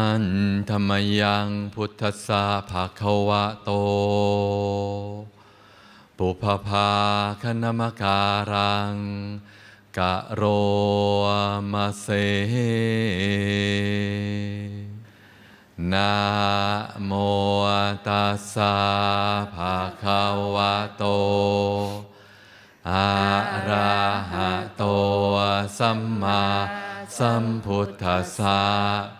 อันธรรมยังพุทธสาภาควะโต ปุพพาคณมการัง กะโรมาเซนะโมตัสสะภะคะวะโต อะระหะโตสัมมาสัมพุทธัสสะ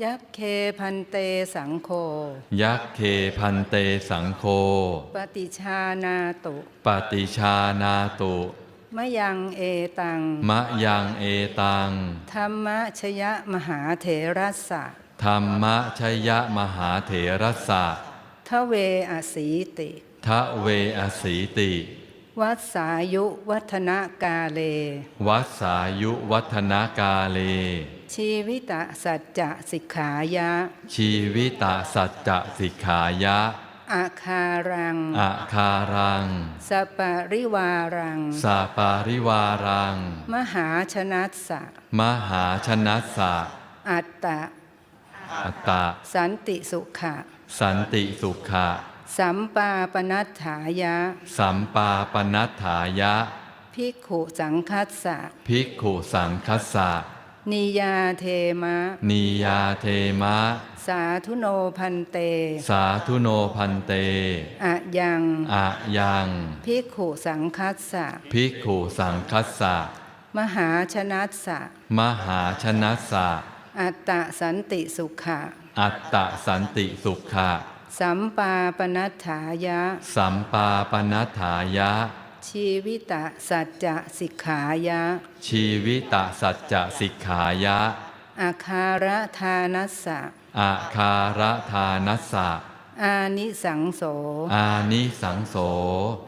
ยักเคพันเตสังโฆยักเคพันเตสังโฆปฏิชานาตุ ปฏิชานาตุ มะยังเอตัง มะยังเอตัง ธรรมชยมหาเถรัสสะ ธรรมชยมหาเถรสะทะเวอสีติทะเวอสีติ วัดสายุวัฒนกาเล วัสสายุวัฒนากาเล ชีวิตสัจจะสิกขายะ ชีวิตสัจจะสิกขายะอาคารังอาคารังสปะริวารังสาปาริวารัง มหาชนัสสะมหาชนะสะอัตตะอัตตะ สันติสุขะ สันติสุขะ สัมปาปนัฏฐายะ สัมปาปนัฏฐายะ ภิกขุสังคัสสะ ภิกขุสังคัสสะ นิยาเทมะนียาเทมะ สาธุโนพันเต สาธุโนพันเต อะยัง อะยัง ภิกขุสังคัสสะ ภิกขุสังคัสสะ มหาชนัสสะ มหาชนะสะ อัตตะสันติสุขะ อัตตะสันติสุขะ สัมปาปนัฏฐายะ สัมปาปนัฏฐายะ ชีวิตะสัจจะสิกขายะ ชีวิตสัจจะสิกขายะอาคารทานัสสะอาคารทานัสสะ อานิสังโส อานิสังโส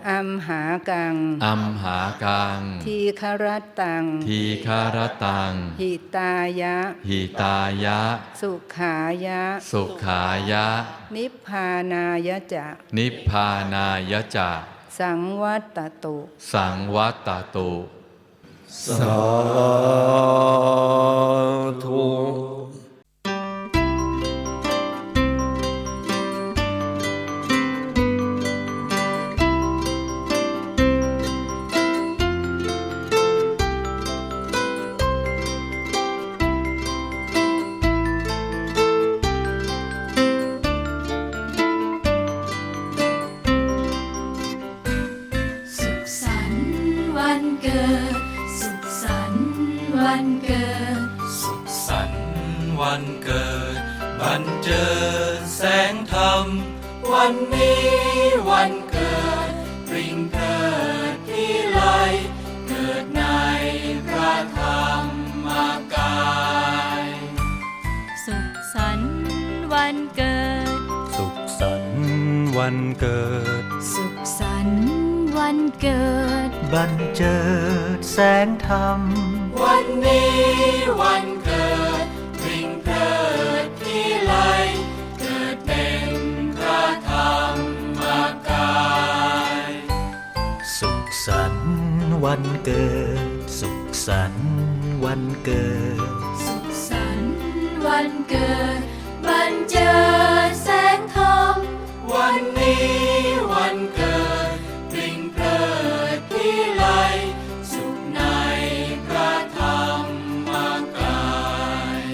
อัมหากัง อัมหากัง ทีครตัง ทีคารตัง หิตายะ หิตายะ สุขายะ สุขายะ นิพพานายะจะ นิพพานายะจะ สังวัตตุ สังวัตตุ สาธุ บันเจิดแสงธรรม วันนี้วันเกิดปริงเกิดที่ไลยเกิดในพระธรรมกาย สุขสันต์วันเกิด สุขสันต์วันเกิด สุขสันต์วันเกิด บันเจิดแสงธรรม วันนี้วันเกิด วันเกิด สุขสันต์วันเกิด สุขสันต์วันเกิดบันเจิดแสงธรรมวันนี้วันเกิดปริงเกิดที่ไลสุขในพระธรรมกาย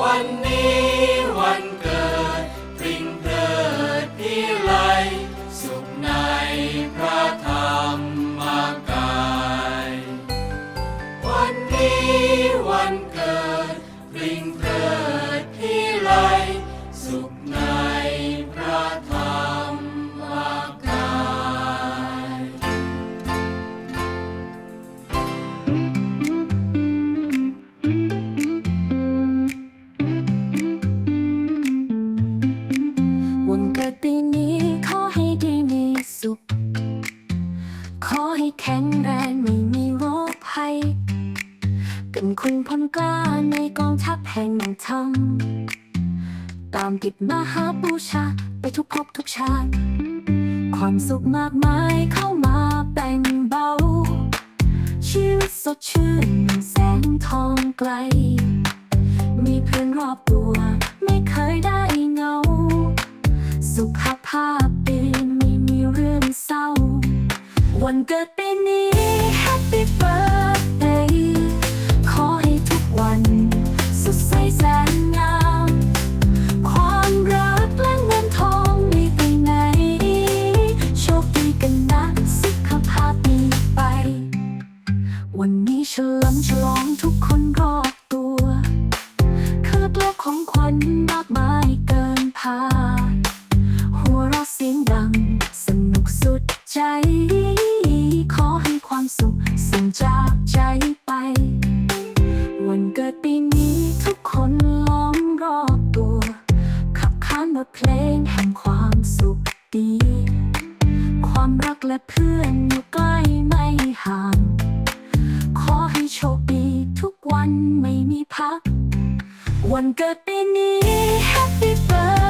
วันนี้ เป็นคุณพลกล้าในกองทัพแห่งธรรมตามติดมหาบูชาไปทุกภพทุกชาติ ความสุขมากมายเข้ามาแบ่งเบา ชีวิตสดชื่นแสงทองไกล มีเพื่อนรอบตัวไม่เคยได้เหงา สุขภาพดีไม่มีเรื่องเศร้า วันเกิดปีนี้ เฉลิมฉลองทุกคนรอบตัวคือโลกของขวัญมากมายเกินพาหัวเราะเสียงดัง สนุกสุดใจ ขอให้ความสุขส่งจากใจไป วันเกิดปีนี้ทุกคนล้อมรอบตัว ขับขานบทเพลงแห่งความสุขดี ความรักและเพื่อนอยู่ใกล้ไม่ห่าง วันเกิดปีนี้ Happy Birthday